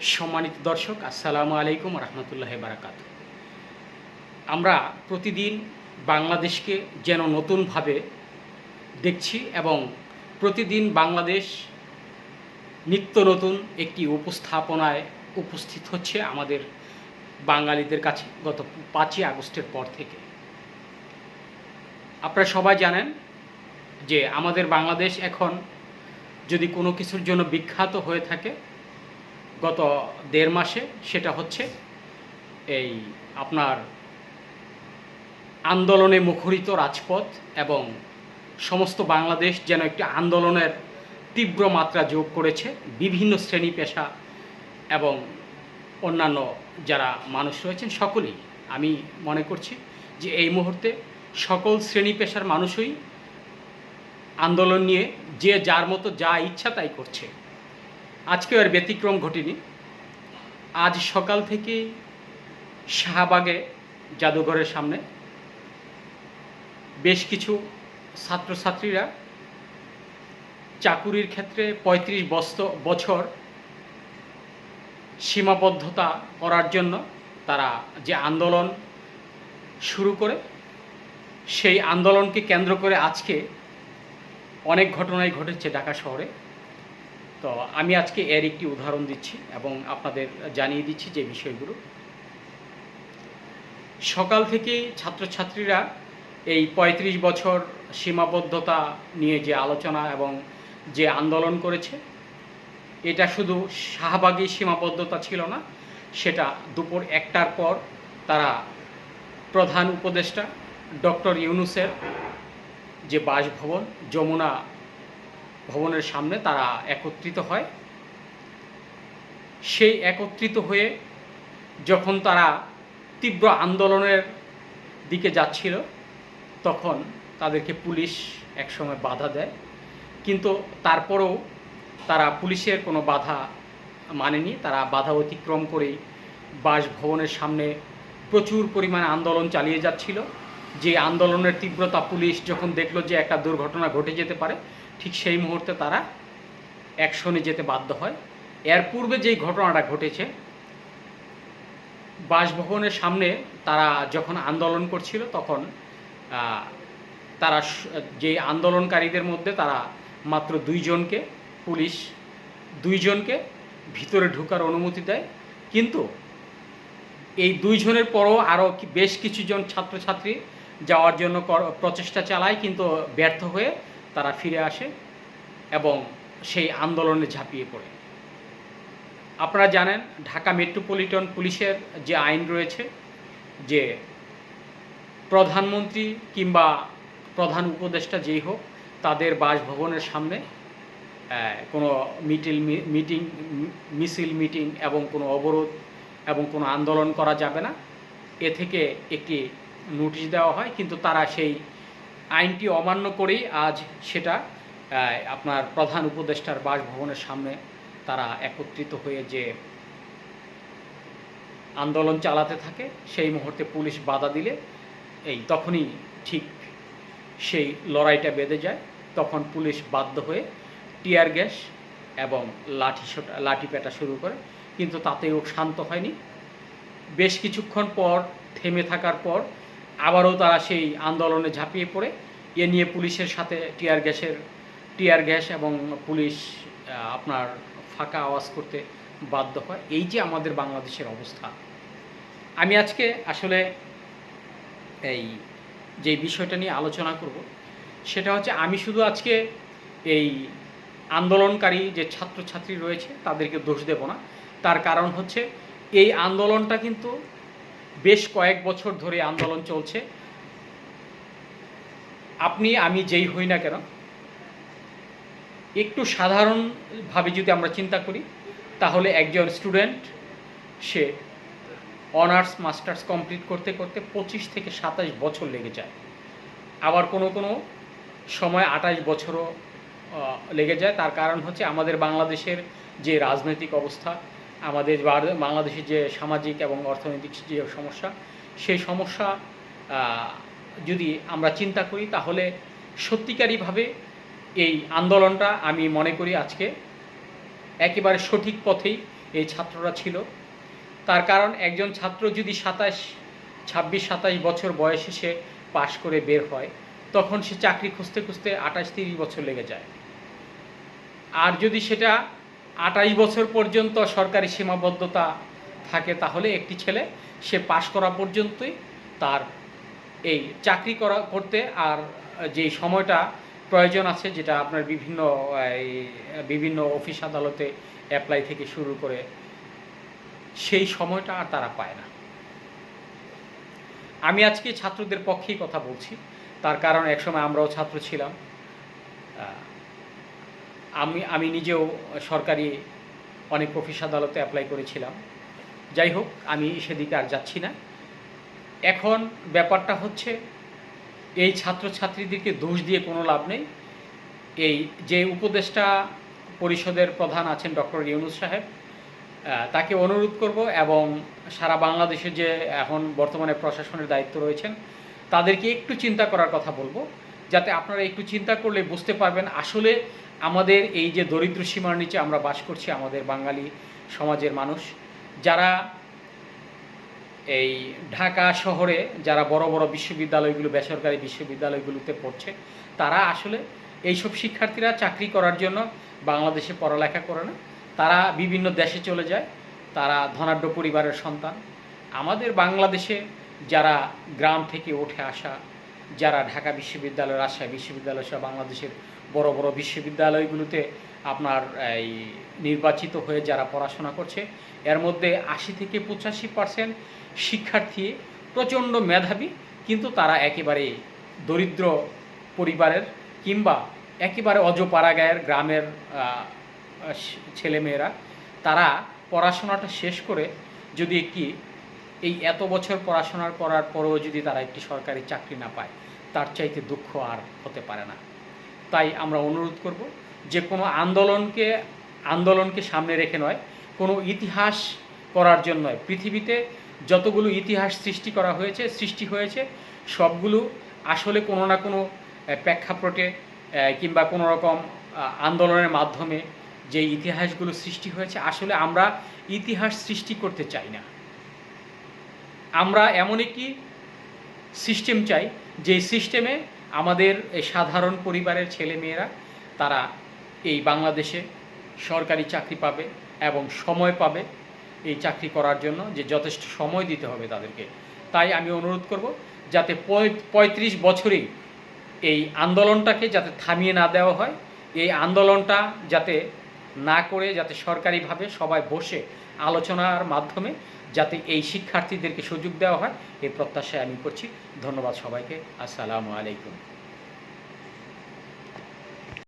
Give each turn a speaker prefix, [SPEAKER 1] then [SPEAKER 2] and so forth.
[SPEAKER 1] সম্মানিত দর্শক, আসসালামু আলাইকুম রহমতুল্লাহ বারাকাত। আমরা প্রতিদিন বাংলাদেশকে যেন নতুনভাবে দেখছি এবং প্রতিদিন বাংলাদেশ নিত্য নতুন একটি উপস্থাপনায় উপস্থিত হচ্ছে আমাদের বাঙালিদের কাছে গত পাঁচই আগস্টের পর থেকে। আপনারা সবাই জানেন যে আমাদের বাংলাদেশ এখন যদি কোনো কিছুর জন্য বিখ্যাত হয়ে থাকে গত দেড় মাসে সেটা হচ্ছে এই আপনার আন্দোলনে মুখরিত রাজপথ এবং সমস্ত বাংলাদেশ যেন একটি আন্দোলনের তীব্র মাত্রা যোগ করেছে, বিভিন্ন শ্রেণি পেশা এবং অন্যান্য যারা মানুষ রয়েছেন সকলেই। আমি মনে করছি যে এই মুহূর্তে সকল শ্রেণি পেশার মানুষই আন্দোলন নিয়ে যে যার মতো যা ইচ্ছা তাই করছে। আজকে আর ব্যতিক্রম ঘটেনি। আজ সকাল থেকে শাহবাগে জাদুঘরের সামনে বেশ কিছু ছাত্রছাত্রীরা চাকুরির ক্ষেত্রে ৩৫ বস্ত, বছর সীমাবদ্ধতা করার জন্য তারা যে আন্দোলন শুরু করে, সেই আন্দোলনকে কেন্দ্র করে আজকে অনেক ঘটনাই ঘটেছে ঢাকা শহরে। তো আমি আজকে এর একটি উদাহরণ দিচ্ছি এবং আপনাদের জানিয়ে দিচ্ছি যে বিষয়গুলো। সকাল থেকে ছাত্রছাত্রীরা এই ৩৫ বছর সীমাবদ্ধতা নিয়ে যে আলোচনা এবং যে আন্দোলন করেছে, এটা শুধু শাহবাগী সীমাবদ্ধতা ছিল না, সেটা দুপুর একটার পর তারা প্রধান উপদেষ্টা ডক্টর ইউনুসের যে বাসভবন, যমুনা ভবনের সামনে তারা একত্রিত হয়। সেই একত্রিত হয়ে যখন তারা তীব্র আন্দোলনের দিকে যাচ্ছিল, তখন তাদেরকে পুলিশ একসময় বাধা দেয়। কিন্তু তারপরেও তারা পুলিশের কোনো বাধা মানেনি। তারা বাধা অতিক্রম করেই বাসভবনের সামনে প্রচুর পরিমাণে আন্দোলন চালিয়ে যাচ্ছিল। যে আন্দোলনের তীব্রতা পুলিশ যখন দেখল যে একটা দুর্ঘটনা ঘটে যেতে পারে ঠিক সেই মুহূর্তে তারা অ্যাকশনে যেতে বাধ্য হয়। এর পূর্বে যেই ঘটনাটা ঘটেছে, বাসভবনের সামনে তারা যখন আন্দোলন করছিল, তখন তারা যে আন্দোলনকারীদের মধ্যে তারা মাত্র দুইজনকে, পুলিশ দুইজনকে ভিতরে ঢোকার অনুমতি দেয়। কিন্তু এই দুইজনের পরও আরও বেশ কিছুজন ছাত্রছাত্রী যাওয়ার জন্য প্রচেষ্টা চালায়, কিন্তু ব্যর্থ হয়ে তারা ফিরে আসে এবং সেই আন্দোলনে ঝাঁপিয়ে পড়ে। আপনারা জানেন, ঢাকা মেট্রোপলিটন পুলিশের যে আইন রয়েছে, যে প্রধানমন্ত্রী কিংবা প্রধান উপদেষ্টা যেই হোক, তাদের বাসভবনের সামনে কোনো মিটিল মিটিং, মিছিল, মিটিং এবং কোনো অবরোধ এবং কোনো আন্দোলন করা যাবে না। এ থেকে একটি নোটিশ দেওয়া হয়, কিন্তু তারা সেই আইনটি অমান্য করেই আজ সেটা আপনার প্রধান উপদেষ্টার বাসভবনের সামনে তারা একত্রিত হয়ে যে আন্দোলন চালাতে থাকে, সেই মুহূর্তে পুলিশ বাধা দিলে এই তখনই ঠিক সেই লড়াইটা বেঁধে যায়। তখন পুলিশ বাধ্য হয়ে টিয়ার গ্যাস এবং লাঠি লাঠি পেটা শুরু করে, কিন্তু তাতেও শান্ত হয়নি। বেশ কিছুক্ষণ পর, থেমে থাকার পর আবারও তারা সেই আন্দোলনে ঝাঁপিয়ে পড়ে। এ নিয়ে পুলিশের সাথে টিয়ার গ্যাসের, টিয়ার গ্যাস এবং পুলিশ আপনার ফাঁকা আওয়াজ করতে বাধ্য হয়। এই যে আমাদের বাংলাদেশের অবস্থা। আমি আজকে আসলে এই যে বিষয়টা নিয়ে আলোচনা করব, সেটা হচ্ছে আমি শুধু আজকে এই আন্দোলনকারী যে ছাত্রছাত্রী রয়েছে, তাদেরকে দোষ দেব না। তার কারণ হচ্ছে, এই আন্দোলনটা কিন্তু বেশ কয়েক বছর ধরে আন্দোলন চলছে। আপনি, আমি যেই হই না কেন, একটু সাধারণভাবে যদি আমরা চিন্তা করি, তাহলে একজন স্টুডেন্ট, সে অনার্স, মাস্টার্স কমপ্লিট করতে করতে পঁচিশ থেকে সাতাশ বছর লেগে যায়। আবার কোনো কোনো সময় আঠাশ বছরও লেগে যায়। তার কারণ হচ্ছে আমাদের বাংলাদেশের যে রাজনৈতিক অবস্থা আমাদের বাংলাদেশের যে সামাজিক এবং অর্থনৈতিক যে সমস্যা, সেই সমস্যা যদি আমরা চিন্তা করি তাহলে সত্যিকারীভাবে এই আন্দোলনটা আমি মনে করি আজকে একেবারে সঠিক পথেই এই ছাত্ররা ছিল। তার কারণ একজন ছাত্র যদি সাতাশ, ছাব্বিশ, সাতাশ বছর বয়সে সে পাশ করে বের হয়, তখন সে চাকরি খুঁজতে খুঁজতে আঠাশ, তিরিশ বছর লেগে যায়। আর যদি সেটা আঠাশ বছর পর্যন্ত সরকারি সীমাবদ্ধতা থাকে, তাহলে একটি ছেলে, সে পাশ করা পর্যন্তই তার এই চাকরি করা করতে আর যে সময়টা প্রয়োজন আছে, যেটা আপনার বিভিন্ন বিভিন্ন অফিস আদালতে অ্যাপ্লাই থেকে শুরু করে, সেই সময়টা আর তারা পায় না। আমি আজকে ছাত্রদের পক্ষেই কথা বলছি, তার কারণ একসময় আমরাও ছাত্র ছিলাম। আমি আমি নিজেও সরকারি অনেক অফিস আদালতে অ্যাপ্লাই করেছিলাম। যাই হোক, আমি সেদিকে আর যাচ্ছি না। এখন ব্যাপারটা হচ্ছে, এই ছাত্রছাত্রীদেরকে দোষ দিয়ে কোনো লাভ নেই। এই যে উপদেষ্টা পরিষদের প্রধান আছেন ডক্টর ইউনুস সাহেব তাকে অনুরোধ করব এবং সারা বাংলাদেশে যে এখন বর্তমানে প্রশাসনের দায়িত্ব রয়েছেন, তাদেরকে একটু চিন্তা করার কথা বলব। যাতে আপনারা একটু চিন্তা করলে বুঝতে পারবেন আসলে আমাদের এই যে দরিদ্র সীমার নিচে আমরা বাস করছি আমাদের বাঙালি সমাজের মানুষ, যারা এই ঢাকা শহরে যারা বড় বড় বিশ্ববিদ্যালয়গুলো, বেসরকারি বিশ্ববিদ্যালয়গুলোতে পড়ছে, তারা আসলে এইসব শিক্ষার্থীরা চাকরি করার জন্য বাংলাদেশে পড়ালেখা করে না। তারা বিভিন্ন দেশে চলে যায়, তারা ধনাঢ্য পরিবারের সন্তান। আমাদের বাংলাদেশে যারা গ্রাম থেকে উঠে আসা যারা ঢাকা বিশ্ববিদ্যালয় রাজশাহী বিশ্ববিদ্যালয় সহ বাংলাদেশের বড় বড় বিশ্ববিদ্যালয়গুলোতে আপনার এই নির্বাচিত হয়ে যারা পড়াশোনা করছে, এর মধ্যে আশি থেকে পঁচাশি পার্সেন্ট শিক্ষার্থী প্রচণ্ড মেধাবী, কিন্তু তারা একেবারে দরিদ্র পরিবারের কিংবা একেবারে অজপাড়াগায়ের গ্রামের ছেলেমেয়েরা, তারা পড়াশোনাটা শেষ করে যদি একটি এই এত বছর পড়াশোনা করার পরেও যদি তারা একটি সরকারি চাকরি না পায়, তার চাইতে দুঃখ আর হতে পারে না। তাই আমরা অনুরোধ করব, যে কোনো আন্দোলনকে আন্দোলনকে সামনে রেখে নয়, কোনো ইতিহাস করার জন্য পৃথিবীতে যতগুলো ইতিহাস সৃষ্টি করা হয়েছে, সৃষ্টি হয়েছে, সবগুলো আসলে কোনো না কোনো প্রেক্ষাপটে কিংবা কোনো রকম আন্দোলনের মাধ্যমে যে ইতিহাসগুলো সৃষ্টি হয়েছে, আসলে আমরা ইতিহাস সৃষ্টি করতে চাই না। আমরা এমন একটি সিস্টেম চাই, যে সিস্টেমে আমাদের সাধারণ পরিবারের ছেলেমেয়েরা, তারা এই বাংলাদেশে সরকারি চাকরি পাবে এবং সময় পাবে এই চাকরি করার জন্য, যে যথেষ্ট সময় দিতে হবে তাদেরকে। তাই আমি অনুরোধ করব, যাতে পঁয়ত্রিশ বছরেই এই আন্দোলনটাকে যাতে থামিয়ে না দেওয়া হয়। এই আন্দোলনটা যাতে না করে যাতে সরকারিভাবে সবাই বসে আলোচনার মাধ্যমে যাতে এই শিক্ষার্থীদেরকে সুযোগ দেওয়া হয় এই প্রত্যাশায় আমি করছি। ধন্যবাদ সবাইকে। আসসালামু আলাইকুম।